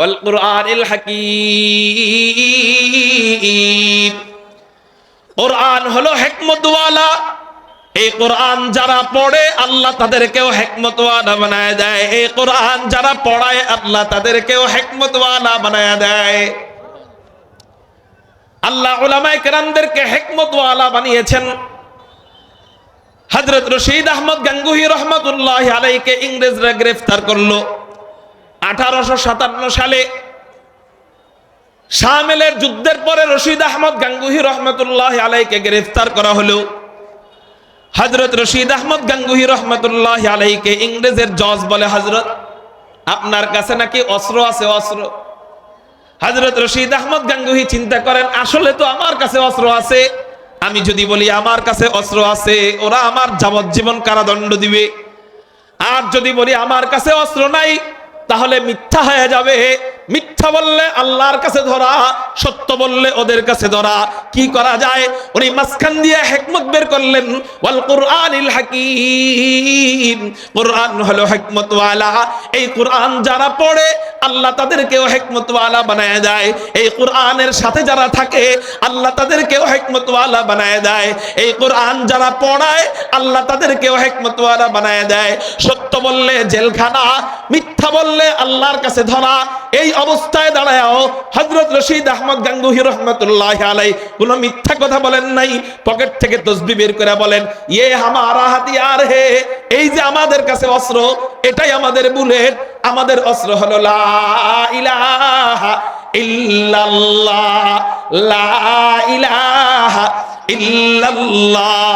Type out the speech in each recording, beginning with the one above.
আল হাকিম। কোরআন হলো হেকমতওয়ালা। এই কোরআন যারা পড়ে, আল্লাহ তাদেরকেও হেকমতওয়ালা বানায় দেয়। এই কোরআন যারা পড়ায়, আল্লাহ তাদেরকেও হেকমতওয়ালা বানায় দেয়। আল্লাহ ওলামায় কেরামদেরকে হেকমতওয়ালা বানিয়েছেন। হজরত রশিদ আহমদ গাঙ্গুহি রহমতুল্লাহ আলাইকে ইংরেজরা গ্রেফতার করল। আঠারোশো সাতান্ন সালে শামেলের যুদ্ধের পরে রশিদ আহমদ গাঙ্গুহি রহমতুল্লাহ আলাইকে গ্রেফতার করা হলো। হজরত রশিদ আহমদ গাঙ্গুহি রহমতুল্লাহ আলাইকে ইংরেজের জজ বলে হজরত আপনার কাছে নাকি অস্ত্র আছে, অস্ত্র? হজরত রশিদ আহমদ গাঙ্গুহি চিন্তা করেন, আসলে তো আমার কাছে অস্ত্র আছে। আমি যদি বলি, আমার কাছে অস্ত্র আছে, ওরা আমার যাবজ্জীবন কারাদণ্ড দিবে। আর যদি বলি, আমার কাছে অস্ত্র নাই তাহলে মিথ্যা হয়ে যাবে। মিথ্যা বললে আল্লাহর কাছে ধরা, সত্য বললে ওদের কাছে ধরা। কি করা যায়? উনি মাঝখান দিয়ে হেকমত বের করলেন, ওয়াল কুরআনিল হাকিম। কোরআন হলো হেকমতওয়ালা। এই কুরআন যারা পড়ে, আল্লাহ তাদেরকেও হেকমতওয়ালা বানায় দেয়। এই কোরআনের সাথে যারা থাকে, আল্লাহ তাদেরকেও হেকমতওয়ালা বানায় দেয়। এই কোরআন যারা পড়ায়, আল্লাহ তাদেরকেও হেকমতওয়ালা বানায় দেয়। সত্য বললে জেলখানা, মিথ্যা বললে আল্লাহর কাছে ধরা। এই অবস্থায় দাঁড়ায়ও হজরত রশিদ আহমদ গাঙ্গুহি রহমতুল্লাহ আলাই কোনো মিথ্যা কথা বলেন নাই। পকেট থেকে তসবি বের করে বলেন ইয়ে হামারা হাতিয়ার হে, এই যে আমাদের কাছে অস্ত্র, এটাই আমাদের বুলেট। আমাদের অস্ত্র হলো লা ইলাহা ইল্লাল্লাহ, লা ইলাহা ইল্লাল্লাহ।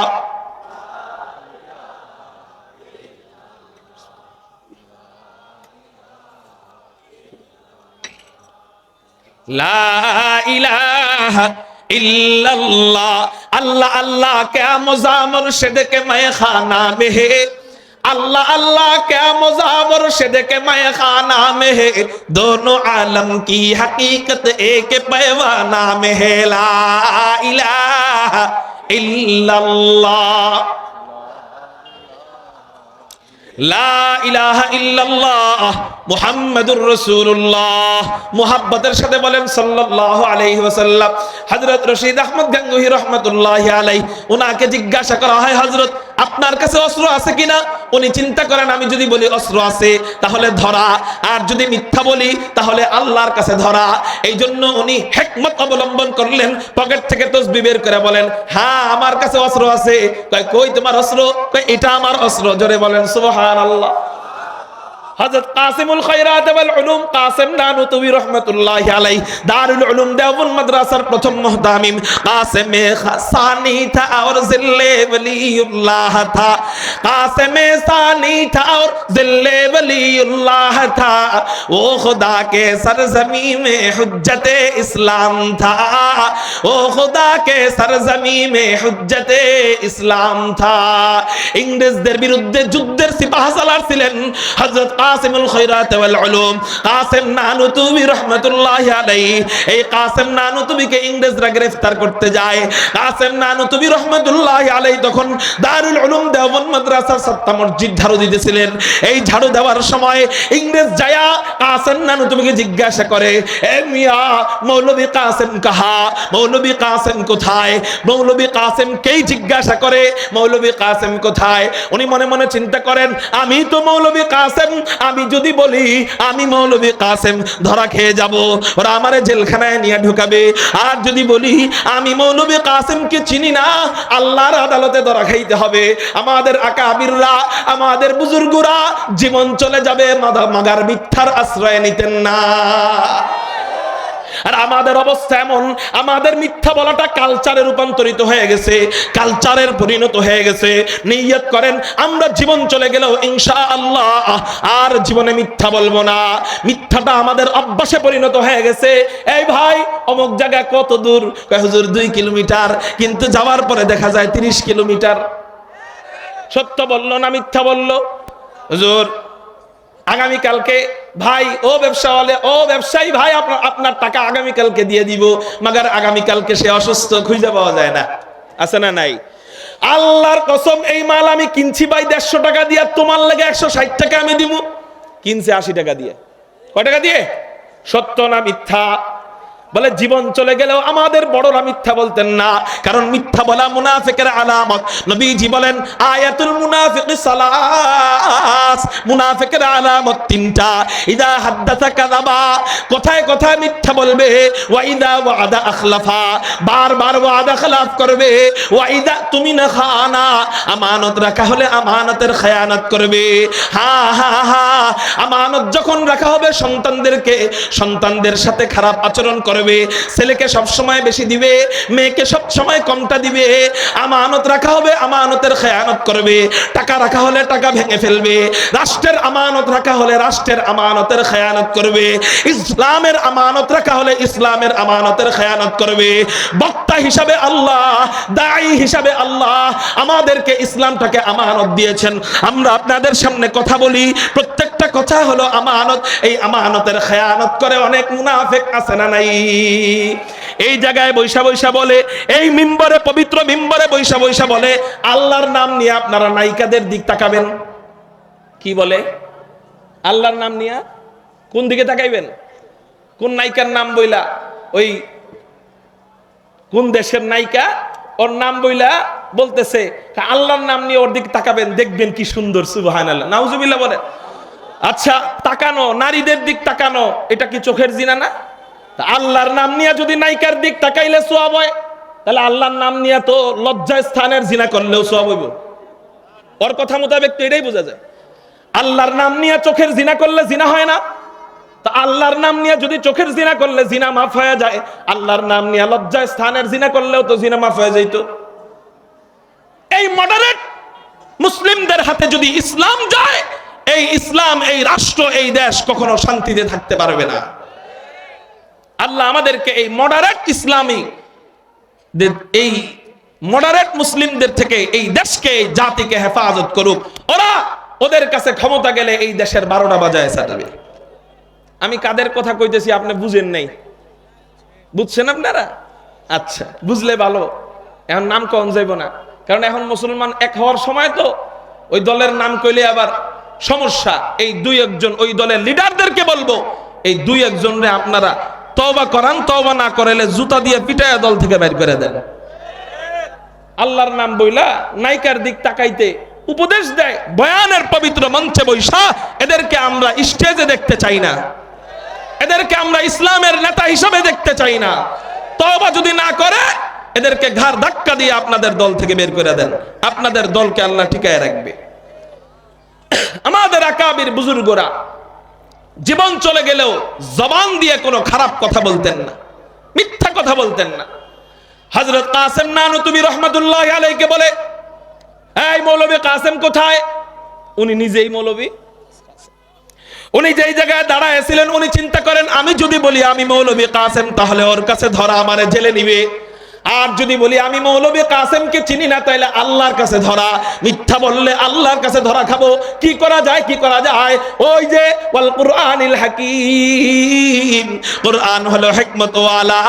আল্লাহ আল্লাহ क्या मजा मुर्शिद के मैं खाना में है अल्लाह अल्लाह क्या मजा मुर्शिद के मैं खाना में है दोनों आलम की हकीकत एक पैवाना में है ला इलाहा इल्लल्लाह মুহাব্বতের সাথে বলেন সাল্লাল্লাহু আলাইহি ওয়াসাল্লাম। হজরত রশিদ আহমদ গাঙ্গুহি রাহমাতুল্লাহি উনাকে জিজ্ঞাসা করা হয়, হযরত আপনার কাছে অস্ত্র আছে কিনা? উনি চিন্তা করেন, আমি যদি বলি অস্ত্র আছে, তাহলে ধরা। আর যদি মিথ্যা বলি, তাহলে আল্লাহর কাছে ধরা। এই জন্য উনি হেকমত অবলম্বন করলেন, পকেট থেকে তসবি বের করে বলেন হ্যাঁ আমার কাছে অস্ত্র আছে। কই তোমার অস্ত্র? কয়, এটা আমার অস্ত্র। জোরে বলেন, সুবহানাল্লাহ। হযরত কাসিমুল খায়রাত ওয়াল উলুম, কাসিম নানুতুবি রাহমাতুল্লাহি আলাইহি, দারুল উলুম দেওবন্দ মাদ্রাসার প্রথম মুহতামিম, কাসিম সানি থা আর জিল্লে ওলিউল্লাহ থা, কাসিম সানি থা আর জিল্লে ওলিউল্লাহ থা, ও খোদা কে সরজমি মে হুজ্জত ইসলাম থা, ও খোদা কে সরজমি মে হুজ্জত ইসলাম থা। ইংরেজদের বিরুদ্ধে যুদ্ধের সিপাহসালার ছিলেন হযরত কাসিমুল খৈরাত ওয়াল উলুম। কাসিম নানুতুবি রাহমাতুল্লাহি আলাইহি। এই কাসিম নানুতুবিকে ইংরেজরা গ্রেফতার করতে যায়। কাসিম নানুতুবি রাহমাতুল্লাহি আলাইহি তখন দারুল উলুম দেওবন্দ মাদ্রাসার সত্তা মসজিদ ঝাড়ু দিতেছিলেন। এই ঝাড়ু দেওয়ার সময় ইংরেজ যায়া কাসিম নানুতুবিকে জিজ্ঞাসা করে, এ মিয়া মৌলভী কাসিম কাহা? মৌলভী কাসিম কোথায়? মৌলভী কাসিম কেই জিজ্ঞাসা করে? মৌলভী কাসিম কোথায়? উনি মনে মনে চিন্তা করেন, আমি তো মৌলভী কাসেম আমি যদি বলি, আমি মৌলভী কাসেম ধরা খেয়ে যাব, ওরা আমারে জেলখানায় নিয়ে ঢুকাবে। আর যদি বলি, আমি মৌলভী কাসেমকে চিনি না, আল্লাহর আদালতে ধরা খাইতে হবে। আমাদের আকাবিররা, আমাদের বুজুর্গরা জীবন চলে যাবে মাগার মিথ্যার আশ্রয় নিতেন না। আর আমাদের অবস্থা এমন, আমাদের মিথ্যা বলাটা কালচারে রূপান্তরিত হয়ে গেছে কালচারের পরিণত হয়ে গেছে। নিয়ত করেন, আমরা জীবন চলে গেলেও ইনশা আল্লাহ আর জীবনে মিথ্যা বলব না। মিথ্যাটা আমাদের অভ্যাসে পরিণত হয়ে গেছে। এই ভাই, অমুক জায়গা কত দূর? হুজুর, দুই কিলোমিটার। কিন্তু যাওয়ার পরে দেখা যায় তিরিশ কিলোমিটার। সত্য বলল না মিথ্যা বলল? হুজুর আগামীকালকে ভাই, ও ব্যবসাওয়ালে, ও ব্যবসায়ী ভাই, আপনার আপনার টাকা আগামীকালকে দিয়ে দিব, মাগার আগামীকালকে সে অসুস্থ, খুঁজে পাওয়া যায় না। আছে না নাই? আল্লাহর কসম, এই মাল আমি কিনছি ভাই দেড়শো টাকা দিয়ে তোমার লাগে একশো ষাট টাকা আমি দিব। কিনছে আশি টাকা দিয়ে। কয় টাকা দিয়ে? সত্য না মিথ্যা? বলে, জীবন চলে গেলেও আমাদের বড়রা মিথ্যা বলতেন না। কারণ মিথ্যা বলা মুনাফিকের আলামত। নবীজি বলেন, আয়াতুল মুনাফিক সালাস। মুনাফিকের আলামত তিনটা। ইদা হাদ্দাসা কাযাবা কথায় কথায় মিথ্যা বলবে? ওয়া ইদা ওয়াদা আখলাফা। বারবার ওয়াদা খেলাফ করবে। ওয়া ইদা তুমি না খানা। আমানত রাখা হলে আমানতের খেয়ানত করবে। হা হা হা। আমানত যখন রাখা হবে সন্তানদেরকে, সন্তানদের সাথে খারাপ আচরণ করবে। ছেলেকে সব সময় বেশি দিবে, মেয়েকে সব সময় কমটা দিবে। আমানত রাখা হবে, আমানতের খেয়ানত করবে। টাকা রাখা হলে টাকা ভেঙে ফেলবে। রাষ্ট্রের আমানত রাখা হলে রাষ্ট্রের আমানতের খেয়ানত করবে। ইসলামের আমানত রাখা হলে ইসলামের আমানতের খেয়ানত করবে। বক্তা হিসাবে আল্লাহ, দায়ী হিসাবে আল্লাহ আমাদেরকে ইসলামটাকে আমানত দিয়েছেন। আমরা আপনাদের সামনে কথা বলি। প্রত্যেকটা কথা হলো আমানত। এই আমানতের খেয়ানত করে অনেক মুনাফেক আছে না নাই? এই জায়গায় বৈশা বৈশা বলে, এই মিম্বরে, পবিত্র মিম্বরে বৈশা বৈশা বলে, আল্লাহর নাম নিয়ে আপনারা নায়িকাদের দিক তাকাবেন। কি বলে? আল্লাহর নাম নিয়ে? কোন দিকে তাকাইবেন? কোন নায়িকার নাম বইলা? ওই কোন দেশের নায়িকা? ওর নাম বইলা বলতেছে আল্লাহর নাম নিয়ে ওর দিকে তাকাবেন, দেখবেন কি সুন্দর সুবহান আল্লাহ নাউজুবিল্লাহ বলে। আচ্ছা তাকানো, নারীদের দিক তাকানো, এটা কি চোখের জিনা না? তা আল্লাহর নাম নিয়ে যদি নায়িকার দিক তাকাইলে সোয়াব হয়, তাহলে আল্লাহর নাম নিয়ে তো লজ্জা স্থানের জিনা করলেও সোয়াব হইব। ওর কথা মোতাবেক তো এটাই বোঝা যায়। আল্লাহর নাম নিয়ে চোখের জিনা করলে জিনা হয় না। তা আল্লাহর নাম নিয়ে যদি চোখের জিনা করলে জিনা মাফ হয়ে যায়, আল্লাহর নাম নিয়ে লজ্জা স্থানের জিনা করলেও তো জিনা মাফ হয়ে যাইতো। এই মডারেট মুসলিমদের হাতে যদি ইসলাম যায়, এই ইসলাম, এই রাষ্ট্র, এই দেশ কখনো শান্তিতে থাকতে পারবে না। আল্লাহ আমাদেরকে এই মডারেট ইসলামী এই মডারেট মুসলিমদের থেকে এই দেশকে, এই জাতিকে হেফাজত করুক। ওরা ওদের কাছে ক্ষমতা গেলে এই দেশের বারোটা বাজায় সাজাবে আমি কাদের কথা কইতেছি আপনি বুঝেন নাই। বুঝছেন আপনারা? আচ্ছা বুঝলে ভালো। এখন নাম কম যাইব না। কারণ এখন মুসলমান এক হওয়ার সময় তো ওই দলের নাম কইলে আবার সমস্যা। এই দুই একজন, ওই দলের লিডারদেরকে বলব। এই দুই একজনরে আপনারা তওবা করান, তওবা না করালে জুতা দিয়ে পিটায়া দল থেকে বের করে দেন। আল্লাহর নাম বইলা নায়িকার দিক তাকাইতে উপদেশ দেয়, বয়ানের পবিত্র মঞ্চে বৈশা এদেরকে আমরা স্টেজে দেখতে চাই না। এদেরকে আমরা ইসলামের নেতা হিসাবে দেখতে চাই না। তবা যদি না করে, এদেরকে ঘাড় ধাক্কা দিয়ে আপনাদের দল থেকে বের করে দেন। আপনাদের দলকে আল্লাহ ঠিকায় রাখবে। আমাদের আকাবির বুজুর্গরা জীবন চলে গেলেও জবান দিয়ে কোনো খারাপ কথা বলতেন না, মিথ্যা কথা বলতেন না। হজরত কাসেম নানুতুবি রহমতুল্লাহ আলাইকে বলে, এই মৌলবী কাসেম কোথায়? উনি নিজেই মৌলবী। উনি যেই জায়গায় দাঁড়ায় ছিলেন, উনি চিন্তা করেন, আমি যদি বলি আমি মৌলবী কাসেম, তাহলে ওর কাছে ধরা আমারে জেলে নিবে। আর যদি বলি, আমি মৌলবী কাসেমকে চিনি না, তাইলে আল্লাহর কাছে ধরা। মিথ্যা বললে আল্লাহর কাছে ধরা খাব। কি করা যায়, কি করা যায়? ওই যে, ওয়াল কুরআনিল হাকিম। কোরআন হলো হিকমত ওয়ালা।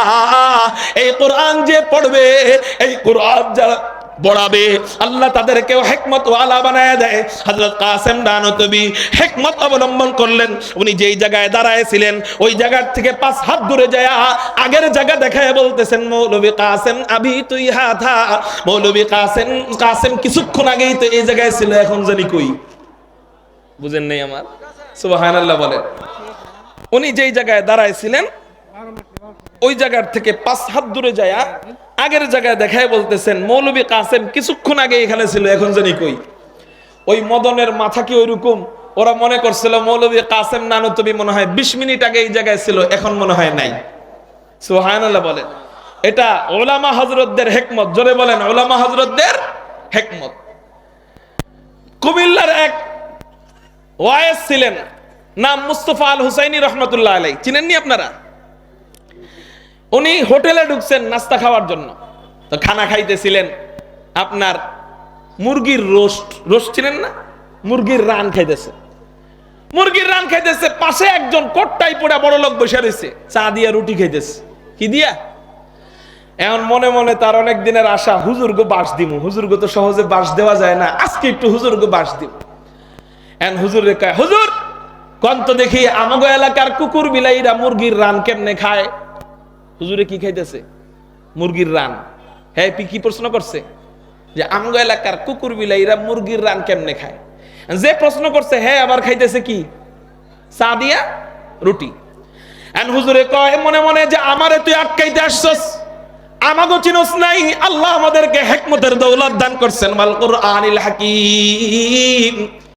এই কোরআন যে পড়বে, এই কোরআন যারা পড়াবে আল্লাহ তাদেরকেও হেকমত ওয়ালা বানায় দেয়। হযরত কাসেম দানতবি হেকমত অবলম্বন করলেন। উনি যেই জায়গায় দাঁড়ায়ছিলেন, ওই জায়গার থেকে পাঁচ হাত দূরে যায়। আগের জায়গা দেখায় বলতেছেন, মৌলবী কাসেম আবি তুই হাথা মৌলবী কাসেম কাসেম কিছুক্ষণ আগেই তো এই জায়গায় ছিল, এখন জানি কই। বুঝেন নেই আমার? সুবহানাল্লাহ বলেন। উনি যেই জায়গায় দাঁড়ায়ছিলেন, ওই জায়গার থেকে পাঁচ হাত দূরে যায়। আগের জায়গায় দেখায় বলতেছেন, মৌলবী কাসেম কিছুক্ষণ আগে এখানে ছিল, এখন জানি কই। ওই মদনের মাথা কি ওইরকম? ওরা মনে করছিল, মৌলবী কাসেম নানু তুমি মনে হয় বিশ মিনিট আগে এই জায়গায় ছিল, এখন মনে হয় নাই। সুহায়নাল্লাহ বলেন। এটা ওলামা হজরতদের হেকমত। জোরে বলেন, ওলামা হজরতদের হেকমত। কুমিল্লার এক ওয়াইস ছিলেন, নাম মুস্তফা আল হুসাইনি রহমতুল্লাহ আলাই চিনেননি আপনারা? উনি হোটেলে ঢুকছেন নাস্তা খাওয়ার জন্য। তো খানা খাইতেছিলেন আপনার মুরগির রোস্ট। রোস্ট ছিলেন না? মুরগির রান খাইতেছে। মুরগির রান খাইতেছে, পাশে একজন কোটটাই পোড়া বড় লোক বসে রয়েছে। চা দিয়া রুটি খাইতেছে। কি দিয়া? এখন মনে মনে তার অনেক দিনের আশা হুজুরগো বাস দিমু। হুজুরগো তো সহজে বাস দেওয়া যায় না। আজকে একটু হুজুর গো বাস দিব এখন হুজুর কয়, হুজুর, কন্ত দেখি আমাগো এলাকার কুকুর বিলাইরা মুরগির রান কেমনে খায়? হুজুরে কি খাইতেছে? মুরগির রান। হ্যাঁ কি প্রশ্ন করছে? যে আমগো এলাকার কুকুর বিলাইরা মুরগির রান কেমনে খায়? যে প্রশ্ন করছে হ্যাঁ আবার খাইতেছে কি? চা দিয়া রুটি। এন হুজুরে কয়, মনে মনে যে আমারে তুই আটকাইতে আসছস? আমাগো চিনস নাই। আল্লাহ আমাদেরকে হেকমতের দৌলত দান করছেন। মাল কুরআনিল হাকিম।